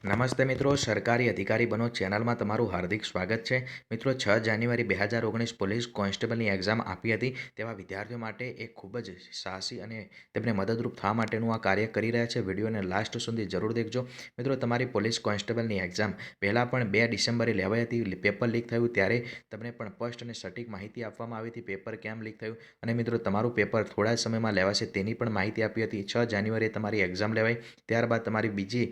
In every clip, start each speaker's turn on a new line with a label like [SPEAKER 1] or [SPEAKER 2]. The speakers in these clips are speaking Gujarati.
[SPEAKER 1] નમસ્તે મિત્રો, સરકારી અધિકારી બનો ચેનલમાં તમારું હાર્દિક સ્વાગત છે. મિત્રો, છ જાન્યુઆરી બે હજાર ઓગણીસ પોલીસ કોન્સ્ટેબલની એક્ઝામ આપી હતી. તેવા વિદ્યાર્થીઓ માટે એક ખૂબ જ સાહસી અને તેમને મદદરૂપ થવા માટેનું આ કાર્ય કરી રહ્યા છે. વિડીયોને લાસ્ટ સુધી જરૂર દેખજો. મિત્રો, તમારી પોલીસ કોન્સ્ટેબલની એક્ઝામ પહેલાં પણ બે ડિસેમ્બરે લેવાઈ હતી. પેપર લીક થયું ત્યારે તમને પણ સ્પષ્ટ અને સટીક માહિતી આપવામાં આવી હતી. પેપર કેમ લીક થયું? અને મિત્રો, તમારું પેપર થોડા સમયમાં લેવાશે તેની પણ માહિતી આપી હતી. છ જાન્યુઆરીએ તમારી એક્ઝામ લેવાઈ. ત્યારબાદ તમારી બીજી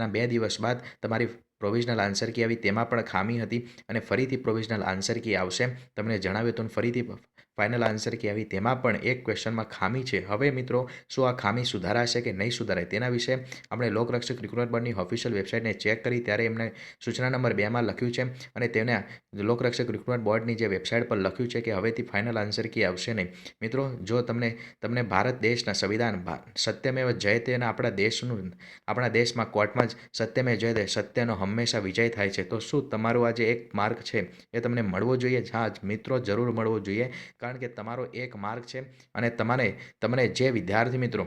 [SPEAKER 1] તેના બે દિવસ બાદ તમારી પ્રોવિઝનલ આન્સર કી આવી તેમાં પણ ખામી હતી અને ફરીથી પ્રોવિઝનલ આન્સર કી આવશે? તમને જણાવ્યું હતું ફરીથી ફાઇનલ આન્સર કી આવી તેમાં પણ એક ક્વેશ્ચનમાં ખામી છે. હવે મિત્રો, શું આ ખામી સુધારાશે કે નહીં સુધારાય તેના વિશે આપણે લોકરક્ષક રિક્રુટમેન્ટ બોર્ડની ઓફિશિયલ વેબસાઇટને ચેક કરી, ત્યારે એમને સૂચના નંબર બેમાં લખ્યું છે અને તેને લોકરક્ષક રિક્રુટમેન્ટ બોર્ડની જે વેબસાઇટ પર લખ્યું છે કે હવેથી ફાઇનલ આન્સર કી આવશે નહીં. મિત્રો, જો તમને તમને ભારત દેશના સંવિધાન સત્યમેવ જયતે અને આપણા દેશનું, આપણા દેશમાં કોર્ટમાં જ સત્યમેવ જયતે સત્યનો હંમેશા વિજય થાય છે, તો શું તમારો આ જે એક માર્ક છે એ તમને મળવો જોઈએ? હા, મિત્રો, જરૂર મળવો જોઈએ. કારણ કે તમારો એક માર્ગ છે અને તમારે તમને જે વિદ્યાર્થી મિત્રો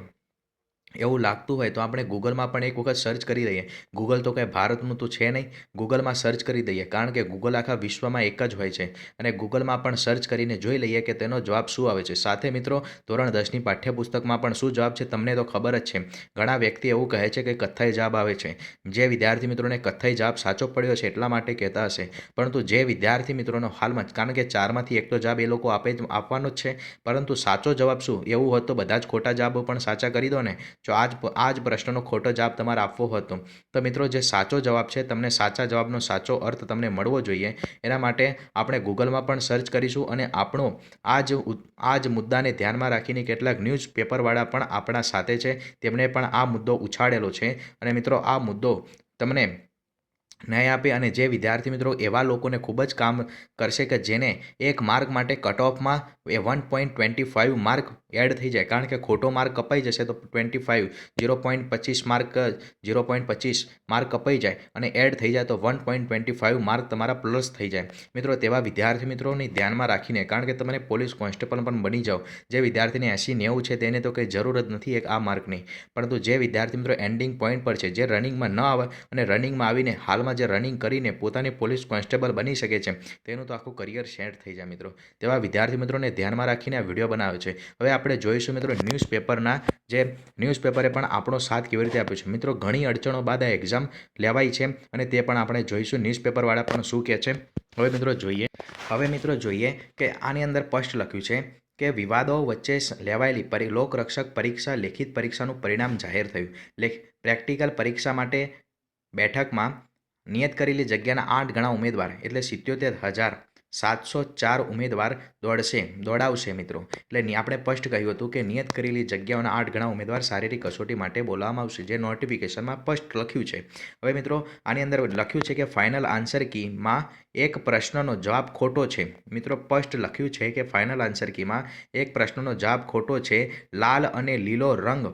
[SPEAKER 1] એવું લાગતું હોય તો આપણે ગૂગલમાં પણ એક વખત સર્ચ કરી દઈએ. ગૂગલ તો કંઈ ભારતનું તો છે નહીં. ગૂગલમાં સર્ચ કરી દઈએ. કારણ કે ગૂગલ આખા વિશ્વમાં એક જ હોય છે. અને ગૂગલમાં પણ સર્ચ કરીને જોઈ લઈએ કે તેનો જવાબ શું આવે છે. સાથે મિત્રો, ધોરણ દસની પાઠ્યપુસ્તકમાં પણ શું જવાબ છે તમને તો ખબર જ છે. ઘણા વ્યક્તિ એવું કહે છે કે કથ્થાઈ જવાબ આવે છે. જે વિદ્યાર્થી મિત્રોને કથ્થાઈ જવાબ સાચો પડ્યો છે એટલા માટે કહેતા હશે. પરંતુ જે વિદ્યાર્થી મિત્રોનો હાલમાં કારણ કે ચારમાંથી એક તો જવાબ એ લોકો આપે આપવાનો જ છે. પરંતુ સાચો જવાબ શું? એવું હોત તો બધા જ ખોટા જવાબો પણ સાચા કરી દો ને. જો આ જ આ જ પ્રશ્નનો ખોટો જવાબ તમારે આપવો હતો તો. મિત્રો, જે સાચો જવાબ છે, તમને સાચા જવાબનો સાચો અર્થ તમને મળવો જોઈએ. એના માટે આપણે ગૂગલમાં પણ સર્ચ કરીશું અને આપણો આ જ આ જ મુદ્દાને ધ્યાનમાં રાખીને કેટલાક ન્યૂઝ પેપરવાળા પણ આપણા સાથે છે. તેમણે પણ આ મુદ્દો ઉછાળેલો છે. અને મિત્રો, આ મુદ્દો તમને ન્યાય આપે અને જે વિદ્યાર્થી મિત્રો, એવા લોકોને ખૂબ જ કામ કરશે કે જેને એક માર્ક માટે કટ ઓફમાં એ one point twenty five mark add થઈ જાય. કારણ કે ખોટો માર્ક કપાઈ જશે તો ટ્વેન્ટી ફાઇવ ઝીરો પોઈન્ટ પચીસ માર્ક ઝીરો પોઈન્ટ પચીસ માર્ક કપાઈ જાય અને એડ થઈ જાય તો one point twenty five mark તમારા પ્લસ થઈ જાય. મિત્રો, તેવા વિદ્યાર્થી મિત્રોને ધ્યાનમાં રાખીને, કારણ કે તમે પોલીસ કોન્સ્ટેબલ પણ બની જાઓ. જે વિદ્યાર્થીને એંસી નેવું છે તેને તો કંઈ જરૂર જ નથી એક આ માર્કની પરંતુ જે વિદ્યાર્થી મિત્રો એન્ડિંગ પોઈન્ટ પર છે, જે રનિંગમાં ન આવે અને રનિંગમાં આવીને હાલમાં જે રનિંગ કરીને પોતાની પોલીસ કોન્સ્ટેબલ બની શકે છે, તેનું તો આખું કરિયર સેટ થઈ જાય મિત્રો. તેવા વિદ્યાર્થી મિત્રોને ધ્યાનમાં રાખીને આ વીડિયો બનાવ્યો છે. હવે આપણે જોઈશું મિત્રો ન્યૂઝપેપરના જે ન્યૂઝપેપરે પણ આપણો સાથ કેવી રીતે આપ્યો છે. મિત્રો, ઘણી અડચણો બાદ આ એક્ઝામ લેવાય છે અને તે પણ આપણે જોઈશું. ન્યૂઝપેપરવાળા પણ શું કહે છે? હવે મિત્રો જોઈએ. હવે મિત્રો જોઈએ કે આની અંદર સ્પષ્ટ લખ્યું છે કે વિવાદો વચ્ચે લેવાયેલી પરી લોકરક્ષક પરીક્ષા, લેખિત પરીક્ષાનું પરિણામ જાહેર થયું. લેખ, પ્રેક્ટિકલ પરીક્ષા માટે બેઠકમાં નિયત કરેલી જગ્યાના આઠ ગણા ઉમેદવાર, એટલે સિત્યોતેર હજાર સાતસો ચાર ઉમેદવાર દોડશે, દોડાવશે મિત્રો. એટલે આપણે સ્પષ્ટ કહ્યું હતું કે નિયત કરેલી જગ્યાઓના આઠ ગણા ઉમેદવાર શારીરિક કસોટી માટે બોલાવવામાં આવશે, જે નોટિફિકેશનમાં સ્પષ્ટ લખ્યું છે. હવે મિત્રો, આની અંદર લખ્યું છે કે ફાઇનલ આન્સર કીમાં એક પ્રશ્નનો જવાબ ખોટો છે. મિત્રો, સ્પષ્ટ લખ્યું છે કે ફાઇનલ આન્સર કીમાં એક પ્રશ્નનો જવાબ ખોટો છે. લાલ અને લીલો રંગ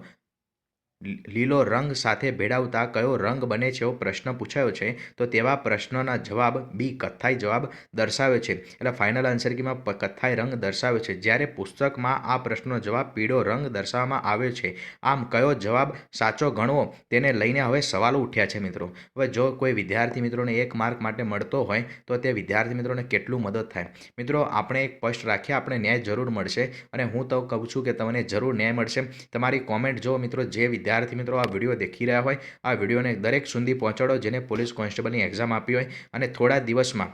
[SPEAKER 1] લીલો રંગ સાથે ભેળવતા કયો રંગ બને છે એવો પ્રશ્ન પૂછાયો છે, તો તેવા પ્રશ્નના જવાબ બી કથ્થાઈ જવાબ દર્શાવે છે. એટલે ફાઇનલ આન્સર કીમાં કથ્થાઈ રંગ દર્શાવે છે. જ્યારે પુસ્તકમાં આ પ્રશ્નનો જવાબ પીળો રંગ દર્શાવવામાં આવ્યો છે, આમ કયો જવાબ સાચો ગણવો તેને લઈને હવે સવાલો ઉઠ્યા છે મિત્રો. હવે જો કોઈ વિદ્યાર્થી મિત્રોને એક માર્ક માટે મળતો હોય, તો તે વિદ્યાર્થી મિત્રોને કેટલું મદદ થાય? મિત્રો, આપણે એક સ્પષ્ટ રાખીએ, આપણે ન્યાય જરૂર મળશે. અને હું તો કહું છું કે તમને જરૂર ન્યાય મળશે. તમારી કોમેન્ટ જો મિત્રો, જે વિદ્યાર્થી મિત્રો આ વીડિયો દેખી રહ્યા હોય, આ વિડીયોને દરેક સુધી પહોંચાડો જેને પોલીસ કોન્સ્ટેબલની એક્ઝામ આપી હોય અને થોડા દિવસમાં,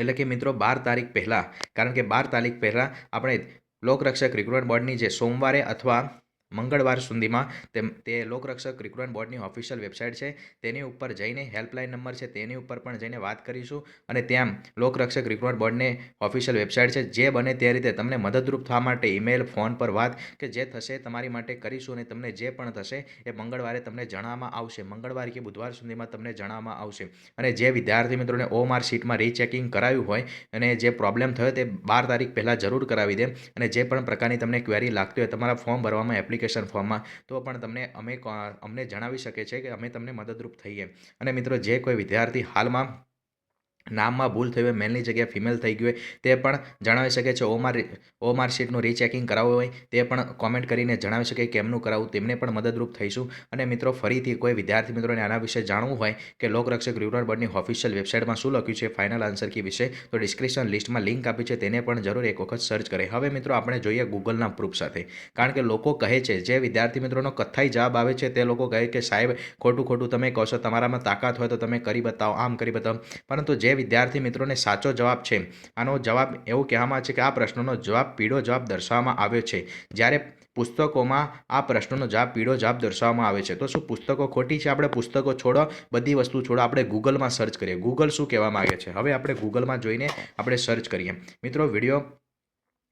[SPEAKER 1] એટલે કે મિત્રો બાર તારીખ પહેલાં, કારણ કે બાર તારીખ પહેલાં આપણે લોકરક્ષક રિક્રુટમેન્ટ બોર્ડની જે સોમવારે અથવા મંગળવાર સુધીમાં તેમ, તે લોકરક્ષક રિક્રુટમેન્ટ બોર્ડની ઓફિશિયલ વેબસાઇટ છે. તેની ઉપર જઈને હેલ્પલાઇન નંબર છે, તેની ઉપર પણ જઈને વાત કરીશું. અને ત્યાં લોકરક્ષક રિક્રુટમેન્ટ બોર્ડને ઓફિશિયલ વેબસાઇટ છે, જે બને તે રીતે તમને મદદરૂપ થવા માટે ઈમેલ ફોન પર વાત કે જે થશે તમારી માટે કરીશું અને તમને જે પણ થશે એ મંગળવારે તમને જણાવવામાં આવશે. મંગળવાર કે બુધવાર સુધીમાં તમને જણાવવામાં આવશે. અને જે વિદ્યાર્થી મિત્રોને ઓમાર શીટમાં રીચેકિંગ કરાવ્યું હોય અને જે પ્રોબ્લેમ થયો તે બાર તારીખ પહેલાં જરૂર કરાવી દે અને જે પણ પ્રકારની તમને ક્વેરી લાગતી હોય તમારા ફોર્મ ભરવામાં એપ્લિકેશન ફોર્મમાં તો પણ તમને અમે અમને જણાવી શકે છે કે અમે તમને મદદરૂપ થઈએ. અને મિત્રો, જે કોઈ વિદ્યાર્થી હાલમાં નામમાં ભૂલ થઈ હોય મેલની જગ્યાએ ફિમેલ થઈ ગઈ હોય, તે પણ જણાવી શકે છે. ઓમાર ઓમાર શીટનું રીચેકિંગ કરાવવું હોય, તે પણ કોમેન્ટ કરીને જણાવી શકે કેમનું કરાવવું, તેમને પણ મદદરૂપ થઈશું. અને મિત્રો, ફરીથી કોઈ વિદ્યાર્થી મિત્રોને આના વિશે જાણવું હોય કે લોકરક્ષક રિક્રુટમેન્ટ બોર્ડની ઓફિશિયલ વેબસાઇટમાં શું લખ્યું છે ફાઇનલ આન્સર કી વિશે, તો ડિસ્ક્રિપ્શન લિસ્ટમાં લિંક આપી છે, તેને પણ જરૂર એક વખત સર્ચ કરે. હવે મિત્રો, આપણે જોઈએ ગૂગલના પ્રૂફ સાથે. કારણ કે લોકો કહે છે, જે વિદ્યાર્થી મિત્રોનો કથ્થાઈ જવાબ આવે છે, તે લોકો કહે કે સાહેબ, ખોટું ખોટું તમે કહો છો, તમારામાં તાકાત હોય તો તમે કરી બતાવો, આમ કરી બતાવો. પરંતુ જે વિદ્યાર્થી મિત્રોને સાચો જવાબ છે. આનો જવાબ એવું કહેવામાં છે કે આ પ્રશ્નનો જવાબ પીળો જવાબ દર્શાવવામાં આવ્યો છે. જ્યારે પુસ્તકોમાં આ પ્રશ્નનો જવાબ પીળો જવાબ દર્શાવવામાં આવે છે. તો શું પુસ્તકો ખોટી છે? આપણે પુસ્તકો છોડો, બધી વસ્તુ છોડો. આપણે ગૂગલમાં સર્ચ કરીએ. ગૂગલ શું કહેવા માગે છે? હવે આપણે ગૂગલમાં જોઈને આપણે સર્ચ કરીએ. મિત્રો વીડિયો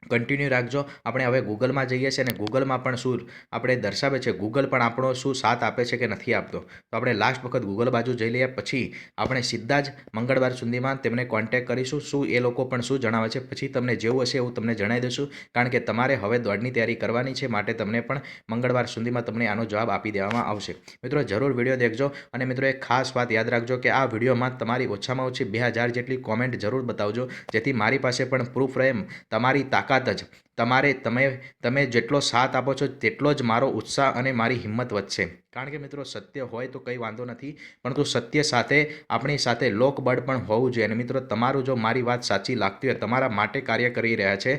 [SPEAKER 1] કન્ટિન્યુ રાખજો. આપણે હવે ગૂગલમાં જઈએ છીએ અને ગૂગલમાં પણ શું આપણે દર્શાવે છે? ગૂગલ પણ આપણો શું સાથ આપે છે કે નથી આપતો? તો આપણે લાસ્ટ વખત ગૂગલ બાજુ જઈ લઈએ, પછી આપણે સીધા જ મંગળવાર સુધીમાં તેમને કોન્ટેક્ટ કરીશું. શું એ લોકો પણ શું જણાવે છે? પછી તમને જેવું હશે એવું તમને જણાવી દઈશું. કારણ કે તમારે હવે દોડની તૈયારી કરવાની છે, માટે તમને પણ મંગળવાર સુધીમાં તમને આનો જવાબ આપી દેવામાં આવશે. મિત્રો, જરૂર વીડિયો દેખજો. અને મિત્રો, એક ખાસ વાત યાદ રાખજો કે આ વિડીયોમાં તમારી ઓછામાં ઓછી બે હજાર જેટલી કોમેન્ટ જરૂર બતાવજો. જેથી મારી પાસે પણ પ્રૂફ રહે તમારી તાકાત જ તમારે, તમે તમે જેટલો સાથ આપો છો, તેટલો જ મારો ઉત્સાહ અને મારી હિંમત વધશે. કારણ કે મિત્રો, સત્ય હોય તો કંઈ વાંધો નથી, પરંતુ સત્ય સાથે, આપણી સાથે લોકબળ પણ હોવું જોઈએ. અને મિત્રો, તમારું જો મારી વાત સાચી લાગતી હોય, તમારા માટે કાર્ય કરી રહ્યા છે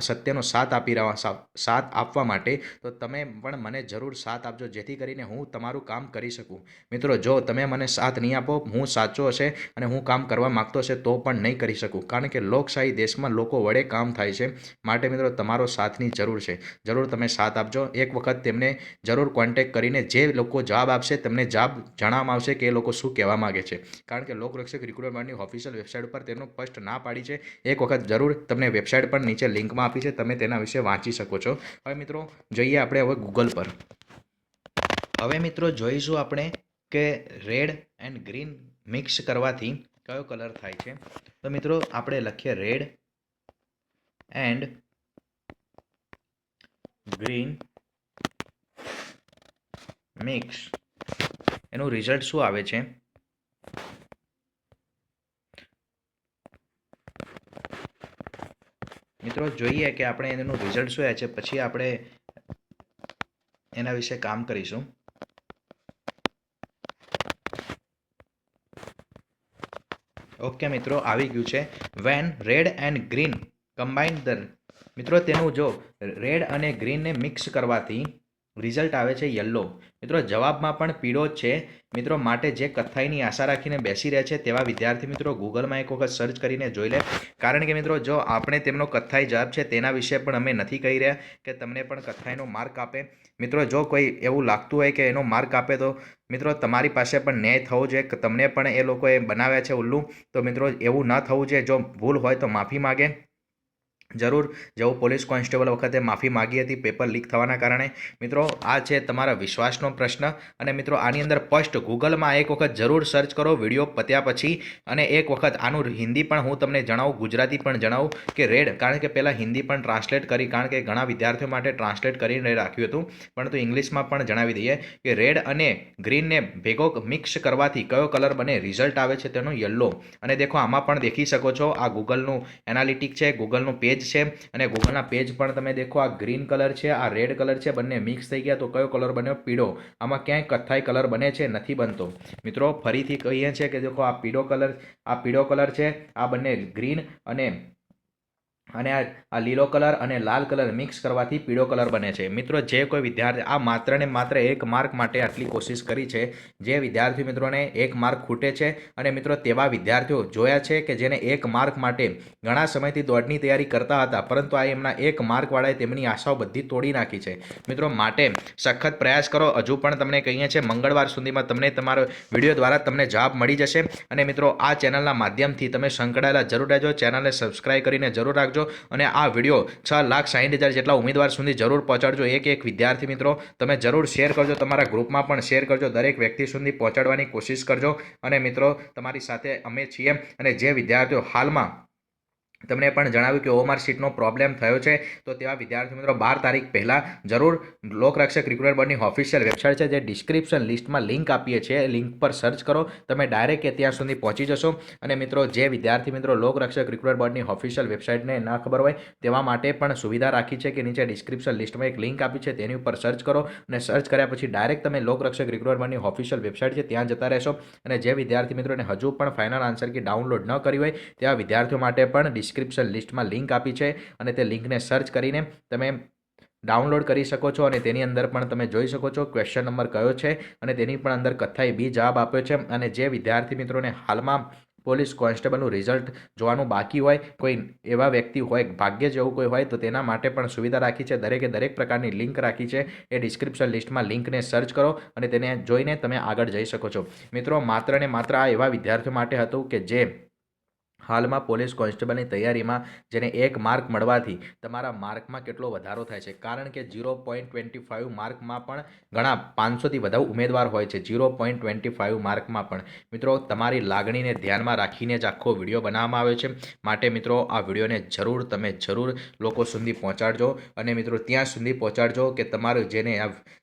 [SPEAKER 1] સત્યનો સાથ આપી રહ્યા સાથ આપવા માટે, તો તમે પણ મને જરૂર સાથ આપજો, જેથી કરીને હું તમારું કામ કરી શકું. મિત્રો, જો તમે મને સાથ નહીં આપો, હું સાચો હશે અને હું કામ કરવા માગતો હશે, તો પણ નહીં કરી શકું. કારણ કે લોકશાહી દેશમાં લોકો વડે કામ થાય છે. માટે મિત્રો તમારો સાથની જરૂર છે. જરૂર તમે સાથ આપજો. એક વખત તેમને જરૂર કોન્ટેક્ટ કરીને જે લોકો જવાબ આપશે તેમને જવાબ જણાવવામાં આવશે કે એ લોકો શું કહેવા માગે છે. કારણ કે લોકરક્ષક રિક્રુટમેન્ટની ઓફિશિયલ વેબસાઇટ પર તેનો સ્પષ્ટ ના પાડી છે. એક વખત જરૂર તમને વેબસાઇટ પર નીચે લિંકમાં આપી છે. તમે તેના વિશે વાંચી શકો છો. હવે મિત્રો, જોઈએ આપણે હવે ગૂગલ પર. હવે મિત્રો, જોઈશું આપણે કે રેડ એન્ડ ગ્રીન મિક્સ કરવાથી કયો કલર થાય છે. તો મિત્રો, આપણે લખીએ રેડ એન્ડ ગ્રીન મિક્સ એનું રિઝલ્ટ શું આવે છે? મિત્રો, જોઈએ કે આપણે એનું રિઝલ્ટ શું છે. પછી આપણે એના વિશે કામ કરીશું. ઓકે મિત્રો, આવી ગયું છે. When red and green combined મિત્રો, તેનું જો રેડ અને ગ્રીનને મિક્સ કરવાથી રિઝલ્ટ આવે છે યલો મિત્રો, જવાબમાં પણ પીળો જ છે. મિત્રો, માટે જે કથ્થાઈની આશા રાખીને બેસી રહે છે તેવા વિદ્યાર્થી મિત્રો ગૂગલમાં એક વખત સર્ચ કરીને જોઈ લે. કારણ કે મિત્રો, જો આપણે તેમનો કથ્થાઈ જવાબ છે તેના વિશે પણ અમે નથી કહી રહ્યા કે તમને પણ કથ્થાઈનો માર્ક આપે. મિત્રો, જો કોઈ એવું લાગતું હોય કે એનો માર્ક આપે તો, મિત્રો, તમારી પાસે પણ ન્યાય થવો જોઈએ. તમને પણ એ લોકોએ બનાવ્યા છે ઉલ્લુ. તો મિત્રો, એવું ન થવું જોઈએ. જો ભૂલ હોય તો માફી માગે. જરૂર જેવું. પોલીસ કોન્સ્ટેબલ વખતે માફી માગી હતી. પેપર લીક થવાના કારણે મિત્રો, આ છે તમારા વિશ્વાસનો પ્રશ્ન. અને મિત્રો, આની અંદર ફર્સ્ટ ગૂગલમાં એક વખત જરૂર સર્ચ કરો, વીડિયો પત્યા પછી. અને એક વખત આનું હિન્દી પણ હું તમને જણાવું, ગુજરાતી પણ જણાવું, કે રેડ. કારણ કે પહેલાં હિન્દી પણ ટ્રાન્સલેટ કરી, કારણ કે ઘણા વિદ્યાર્થીઓ માટે ટ્રાન્સલેટ કરીને રાખ્યું હતું. પરંતુ ઇંગ્લિશમાં પણ જણાવી દઈએ કે રેડ અને ગ્રીનને ભેગો મિક્સ કરવાથી કયો કલર બને, રિઝલ્ટ આવે છે તેનો યલો. અને દેખો, આમાં પણ દેખી શકો છો. આ ગૂગલનું એનાલિટિક છે, ગૂગલનું પેજ છે અને ગૂગલના પેજ પણ તમે દેખો, આ ગ્રીન કલર છે, આ રેડ કલર છે, બંને મિક્સ થઈ ગયા. તો કયો કલર બન્યો? પીળો. આમાં ક્યાંય કથ્થાઈ કલર બને છે, નથી બનતો. મિત્રો, ફરીથી કહીએ છીએ કે દેખો, આ પીળો કલર આ પીળો કલર છે, આ બંને ગ્રીન અને અને આ આ લીલો કલર અને લાલ કલર મિક્સ કરવાથી પીળો કલર બને છે. મિત્રો, જે કોઈ વિદ્યાર્થી, આ માત્ર ને માત્ર એક માર્ક માટે આટલી કોશિશ કરી છે, જે વિદ્યાર્થી મિત્રોને એક માર્ક ખૂટે છે અને મિત્રો, તેવા વિદ્યાર્થીઓ જોયા છે કે જેને એક માર્ક માટે ઘણા સમયથી દોડની તૈયારી કરતા હતા, પરંતુ આ એમના એક માર્કવાળાએ તેમની આશાઓ બધી તોડી નાખી છે. મિત્રો, માટે સખત પ્રયાસ કરો. હજુ પણ તમને કહીએ છીએ, મંગળવાર સુધીમાં તમને તમારો વીડિયો દ્વારા તમને જવાબ મળી જશે. અને મિત્રો, આ ચેનલના માધ્યમથી તમે સંકળાયેલા જરૂર રહેજો. ચેનલને સબસ્ક્રાઈબ કરીને જરૂર રાખજો. અને આ વીડિયો છ લાખ સાહીઠ હજાર જેટલા ઉમેદવાર સુધી જરૂર પહોંચાડજો. એક એક વિદ્યાર્થી મિત્રો, તમે જરૂર શેર કરજો, તમારા ગ્રુપમાં પણ શેર કરજો, દરેક વ્યક્તિ સુધી પહોંચાડવાની કોશિશ કરજો. અને મિત્રો, તમારી સાથે અમે છીએ અને જે વિદ્યાર્થીઓ હાલમાં તમને પણ જણાવ્યું કે ઓમાર શીટનો પ્રોબ્લેમ થયો છે. તો તેવા વિદ્યાર્થી મિત્રો, બાર તારીખ પહેલાં જરૂર લોકરક્ષક રિક્રુટમેન્ટ બોર્ડની ઓફિશિયલ વેબસાઇટ છે, જે ડિસ્ક્રિપ્શન લિસ્ટમાં લિંક આપીએ છીએ. લિંક પર સર્ચ કરો. તમે ડાયરેક્ટ એ ત્યાં સુધી પહોંચી જશો. અને મિત્રો, જે વિદ્યાર્થી મિત્રો લોકરક્ષક રિક્રુટમેન્ટ બોર્ડની ઓફિશિયલ વેબસાઇટને ના ખબર હોય, તેવા માટે પણ સુવિધા રાખી છે કે નીચે ડિસ્ક્રિપ્શન લિસ્ટમાં એક લિંક આપી છે. તેની ઉપર સર્ચ કરો અને સર્ચ કર્યા પછી ડાયરેક્ટ તમે લોકરક્ષક રિક્રુટમેન્ટ બોર્ડની ઓફિશિયલ વેબસાઇટ છે, ત્યાં જતા રહેશો. અને જે વિદ્યાર્થી મિત્રોને હજુ પણ ફાઇનલ આન્સર કે ડાઉનલોડ ન કરી હોય, તેવા વિદ્યાર્થીઓ માટે પણ ડિસ્ક્રિપ્શન લિસ્ટમાં લિંક આપી છે અને તે લિંકને સર્ચ કરીને તમે ડાઉનલોડ કરી શકો છો અને તેની અંદર પણ તમે જોઈ શકો છો ક્વેશ્ચન નંબર કયો છે અને તેની પણ અંદર કથ્થાઈ બી જવાબ આપ્યો છે અને જે વિદ્યાર્થી મિત્રોને હાલમાં પોલીસ કોન્સ્ટેબલનું રિઝલ્ટ જોવાનું બાકી હોય, કોઈ એવા વ્યક્તિ હોય, ભાગ્ય જેવું કોઈ હોય, તો તેના માટે પણ સુવિધા રાખી છે. દરેકે દરેક પ્રકારની લિંક રાખી છે. એ ડિસ્ક્રિપ્શન લિસ્ટમાં લિંકને સર્ચ કરો અને તેને જોઈને તમે આગળ જઈ શકો છો. મિત્રો, માત્ર ને માત્ર આ એવા વિદ્યાર્થીઓ માટે હતું કે જે હાલમાં પોલીસ કોન્સ્ટેબલની તૈયારીમાં જેને એક માર્ક મળવાથી તમારા માર્કમાં કેટલો વધારો થાય છે. કારણ કે ઝીરો પોઈન્ટ ટ્વેન્ટી ફાઇવ માર્કમાં પણ ઘણા પાંચસોથી વધુ ઉમેદવાર હોય છે. ઝીરો પોઈન્ટ ટ્વેન્ટી ફાઇવ માર્કમાં પણ. મિત્રો, તમારી લાગણીને ધ્યાનમાં રાખીને જ આખો વીડિયો બનાવવામાં આવ્યો છે. માટે મિત્રો, આ વિડીયોને જરૂર તમે જરૂર લોકો સુધી પહોંચાડજો. અને મિત્રો, ત્યાં સુધી પહોંચાડજો કે તમારું જેને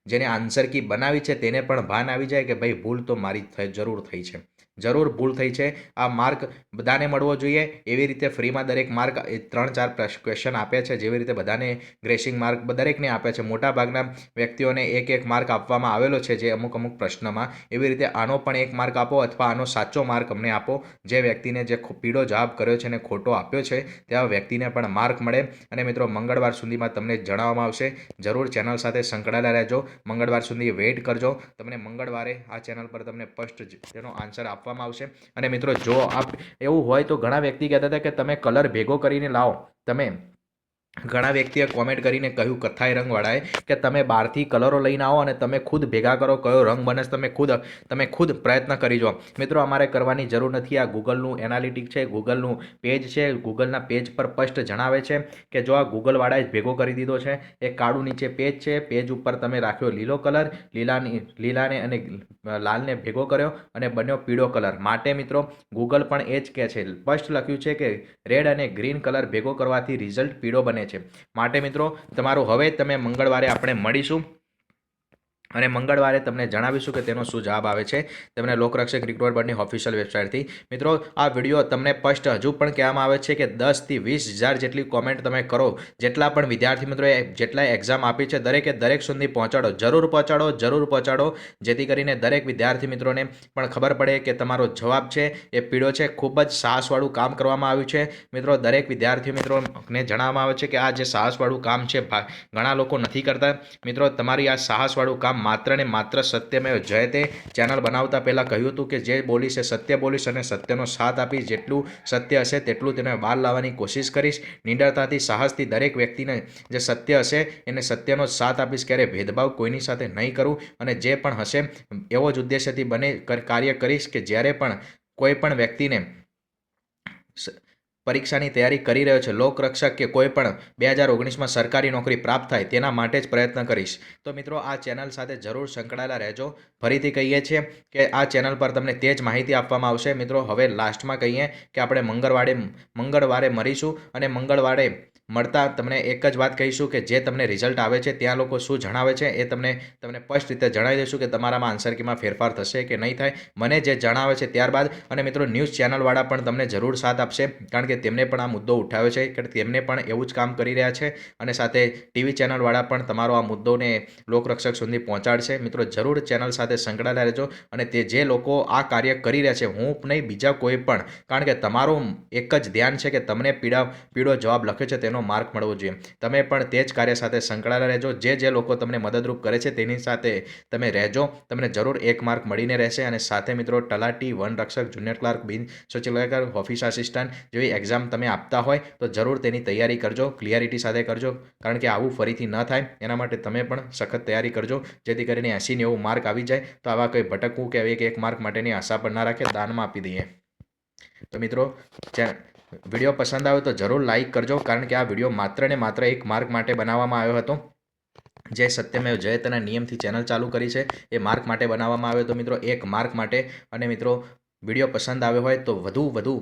[SPEAKER 1] જેને આન્સર કી બનાવી છે તેને પણ ભાન આવી જાય કે ભાઈ ભૂલ તો મારી જરૂર થઈ છે. જરૂર ભૂલ થઈ છે. આ માર્ક બધાને મળવો જોઈએ. એવી રીતે ફ્રીમાં દરેક માર્ક ત્રણ ચાર ક્વેશ્ચન આપ્યા છે. જેવી રીતે બધાને ગ્રેસિંગ માર્ક દરેકને આપ્યા છે. મોટાભાગના વ્યક્તિઓને એક એક માર્ક આપવામાં આવેલો છે જે અમુક અમુક પ્રશ્નમાં. એવી રીતે આનો પણ એક માર્ક આપો અથવા આનો સાચો માર્ક અમને આપો. જે વ્યક્તિને જે પીળો જવાબ કર્યો છે અને ખોટો આપ્યો છે, તેવા વ્યક્તિને પણ માર્ક મળે. અને મિત્રો, મંગળવાર સુધીમાં તમને જણાવવામાં આવશે. જરૂર ચેનલ સાથે સંકળાયેલા રહેજો. મંગળવાર સુધી વેઇટ કરજો. તમને મંગળવારે આ ચેનલ પર તમને સ્પષ્ટ તેનો આન્સર આપવામાં આવશે. અને મિત્રો, જો આપ એવું હોય તો ઘણા વ્યક્તિ કહેતા હતા કે તમે કલર ભેગો કરીને લાવો. તમે ઘણા વ્યક્તિએ કોમેન્ટ કરીને કહ્યું કથ્થાઈ રંગવાળાએ કે તમે બહારથી કલરો લઈને આવો અને તમે ખુદ ભેગા કરો, કયો રંગ બને તમે ખુદ તમે ખુદ પ્રયત્ન કરી જો મિત્રો, અમારે કરવાની જરૂર નથી. આ ગૂગલનું એનાલિટિક છે ગૂગલનું પેજ છે ગૂગલના પેજ પર સ્પષ્ટ જણાવે છે કે જો આ ગૂગલવાળાએ ભેગો કરી દીધો છે, એ કાળું નીચે પેજ છે પેજ ઉપર તમે રાખ્યો લીલો કલર લીલાની, લીલાને અને લાલને ભેગો કર્યો અને બન્યો પીળો કલર માટે મિત્રો ગૂગલ પણ એ જ કહે છે. સ્પષ્ટ લખ્યું છે કે રેડ અને ગ્રીન કલર ભેગો કરવાથી રિઝલ્ટ પીળો બને છે. માટે મિત્રો તમારું હવે તમે મંગળવારે આપણે મળીશું. અને મંગળવારે તમને જણાવીશું કે તેનો શું જવાબ આવે છે. તેમને લોકરક્ષક રિક્રુટમેન્ટ બોર્ડની ઓફિશિયલ વેબસાઇટથી મિત્રો, આ વીડિયો તમને સ્પષ્ટ હજુ પણ કહેવામાં આવે છે કે દસથી વીસ હજાર જેટલી કોમેન્ટ તમે કરો. જેટલા પણ વિદ્યાર્થી મિત્રોએ જેટલા એક્ઝામ આપી છે, દરેકે દરેક સુધી પહોંચાડો. જરૂર પહોંચાડો જરૂર પહોંચાડો. જેથી કરીને દરેક વિદ્યાર્થી મિત્રોને પણ ખબર પડે કે તમારો જવાબ છે એ પીળો છે. ખૂબ જ સાહસવાળું કામ કરવામાં આવ્યું છે. મિત્રો, દરેક વિદ્યાર્થી મિત્રોને જણાવવામાં આવે છે કે આ જે સાહસવાળું કામ છે ઘણા લોકો નથી કરતા. મિત્રો, તમારી આ સાહસવાળું કામ માત્ર ને માત્ર સત્યમેવ જયતે ચેનલ બનાવતા પહેલાં કહ્યું હતું કે જે બોલીશ એ સત્ય બોલીશ અને સત્યનો સાથ આપીશ જેટલું સત્ય હશે તેટલું તેને બહાર લાવવાની કોશિશ કરીશ. નિડરતાથી સાહસથી દરેક વ્યક્તિને જે સત્ય હશે એને સત્યનો સાથ આપીશ. ક્યારે ભેદભાવ કોઈની સાથે નહીં કરું અને જે પણ હશે એવો જ ઉદ્દેશ્યથી બને કાર્ય કરીશ કે જ્યારે પણ કોઈ પણ વ્યક્તિને પરીક્ષાની તૈયારી કરી રહ્યો છે. લોકરક્ષક કે કોઈ પણ બે હજાર ઓગણીસમાં સરકારી નોકરી પ્રાપ્ત થાય તેના માટે જ પ્રયત્ન કરીશ. તો મિત્રો, આ ચેનલ સાથે જરૂર સંકળાયેલા રહેજો. ફરીથી કહીએ છીએ કે આ ચેનલ પર તમને તે જ માહિતી આપવામાં આવશે. મિત્રો, હવે લાસ્ટમાં કહીએ કે આપણે મંગળવારે મંગળવારે મળીશું અને મંગળવારે મળતા તમને એક જ વાત કહીશું કે જે તમને રિઝલ્ટ આવે છે, ત્યાં લોકો શું જણાવે છે એ તમને તમને સ્પષ્ટ રીતે જણાવી દઈશું કે તમારામાં આન્સર કીમાં ફેરફાર થશે કે નહીં થાય. મને જે જણાવે છે ત્યારબાદ, અને મિત્રો ન્યૂઝ ચેનલવાળા પણ તમને જરૂર સાથ આપશે, કારણ કે તેમને પણ આ મુદ્દો ઉઠાવ્યો છે, કે તેમને પણ એવું જ કામ કરી રહ્યા છે, અને સાથે ટીવી ચેનલવાળા પણ તમારો આ મુદ્દોને લોકરક્ષક સુધી પહોંચાડશે. મિત્રો જરૂર ચેનલ સાથે સંકળાયેલા રહેજો, અને તે જે લોકો આ કાર્ય કરી રહ્યા છે, હું નહીં, બીજા કોઈ પણ, કારણ કે તમારું એક જ ધ્યાન છે કે તમને પીડા પીળો જવાબ લખ્યો છે, તેનો માર્ક મળવો જોઈએ. તમે પણ તે જ કાર્ય સાથે સંકળાયેલા રહેજો. જે જે લોકો તમને મદદરૂપ કરે છે તેની સાથે તમે રહેજો. તમને જરૂર એક માર્ક મળીને રહેશે અને સાથે મિત્રો તલાટી, વન રક્ષક, જુનિયર ક્લાર્ક, બિન સચિવાલય ઓફિસ આસિસ્ટન્ટ જેવી એક્ઝામ તમે આપતા હોય તો જરૂર તેની તૈયારી કરજો. ક્લિયરિટી સાથે કરજો. કારણ કે આવું ફરીથી ન થાય. એના માટે તમે પણ સખત તૈયારી કરજો. જેથી કરીને એસી નેવું માર્ક આવી જાય. તો આવા કંઈ ભટકવું કે એક એક માર્ક માટેની આશા પણ ના રાખે. દાનમાં આપી દઈએ. તો મિત્રો વીડિયો પસંદ આવ્યો તો જરૂર લાઇક કરજો, કારણ કે આ વીડિયો માત્ર ને માત્ર એક માર્ક માટે બનાવવામાં આવ્યો હતો. જે સત્યમેવ જયતના નિયમથી ચેનલ ચાલુ કરી છે, એ માર્ક માટે બનાવવામાં આવ્યો હતો મિત્રો, એક માર્ક માટે. અને મિત્રો, વીડિયો પસંદ આવ્યો હોય તો વધુ વધુ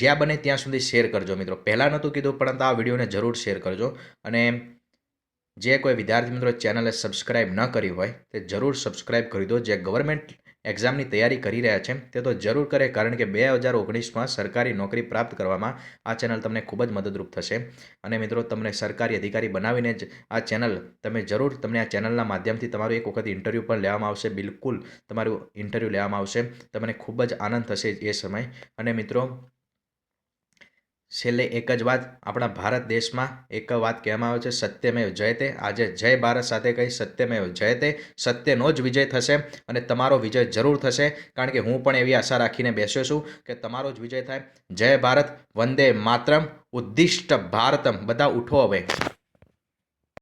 [SPEAKER 1] જ્યાં બને ત્યાં સુધી શેર કરજો મિત્રો. પહેલાં નહોતું કીધું, પરંતુ આ વિડીયોને જરૂર શેર કરજો. અને જે કોઈ વિદ્યાર્થી મિત્રો ચેનલે સબસ્ક્રાઇબ ન કરી હોય, તે જરૂર સબસ્ક્રાઇબ કરી દો. જે ગવર્મેન્ટ એક્ઝામની તૈયારી કરી રહ્યા છે. તે તો જરૂર કરે કારણ કે બે હજાર ઓગણીસમાં સરકારી નોકરી પ્રાપ્ત કરવામાં આ ચેનલ તમને ખૂબ જ મદદરૂપ થશે. અને મિત્રો, તમને સરકારી અધિકારી બનાવીને જ આ ચેનલ તમે જરૂર તમને આ ચેનલના માધ્યમથી તમારું એક વખત ઇન્ટરવ્યૂ પણ લેવામાં આવશે. બિલકુલ તમારું ઇન્ટરવ્યૂ લેવામાં આવશે. તમને ખૂબ જ આનંદ થશે એ સમય. અને મિત્રો છેલ્લે એક જ વાત આપણા ભારત દેશમાં એક વાત કહેવામાં આવે છે, સત્યમેવ જયતે. આજે જય ભારત સાથે કહી, સત્યમેવ જયતે. સત્યનો જ વિજય થશે અને તમારો વિજય જરૂર થશે. કારણ કે હું પણ એવી આશા રાખીને બેસ્યો છું કે તમારો જ વિજય થાય. જય ભારત, વંદે માતરમ, ઉદ્દિષ્ટ ભારતમ. બધા ઉઠો હવે.